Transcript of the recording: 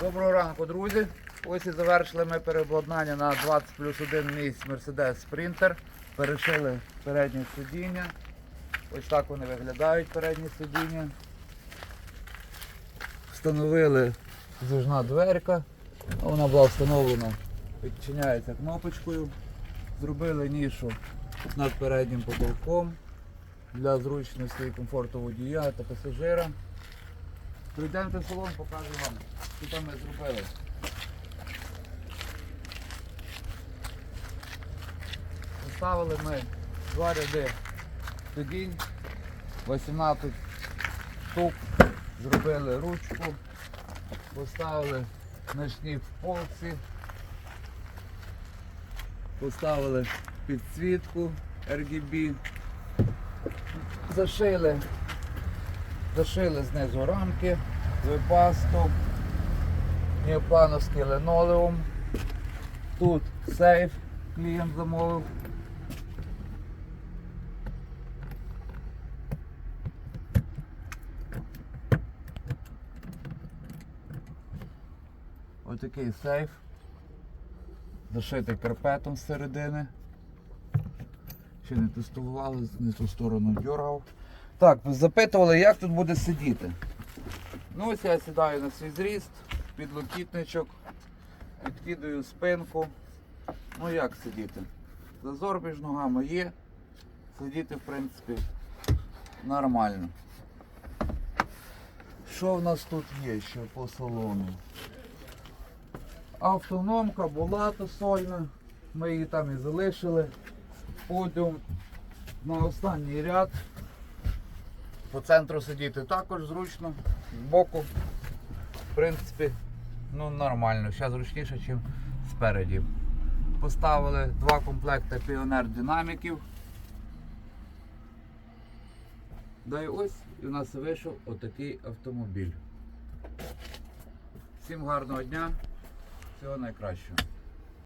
Доброго ранку, друзі. Ось і завершили ми переобладнання на 20 плюс 1 місць Mercedes Sprinter. Перешили переднє сидіння. Ось так вони виглядають передні сидіння. Встановили зажна дверка. Вона була встановлена, відчиняється кнопочкою. Зробили нішу над переднім потолком для зручності і комфорту водія та пасажира. Прийдемте в салон, покажу вам, що ми зробили. Поставили ми два ряди сидінь, 18 штук, зробили ручку, поставили ночні в полці, поставили підсвітку RGB, зашили Зашили знизу рамки, випасту, неоплановський линолеум. Тут сейф клієнт замовив. Ось такий сейф. Зашитий карпетом з середини. Ще не тестували, не ту сторону дергав. Так, запитували, як тут буде сидіти. Ну ось я сідаю на свій зріст, підлокітничок, відкидаю спинку. Ну як сидіти? Зазор між ногами є. Сидіти, в принципі, нормально. Що в нас тут є ще по салону? Автономка була то сольна. Ми її там і залишили. Подіум на останній ряд. По центру сидіти також зручно, збоку, в принципі, ну нормально, ще зручніше, ніж спереді. Поставили два комплекти Піонер динаміків. Да і ось і в нас вийшов отакий автомобіль. Всім гарного дня, всього найкращого.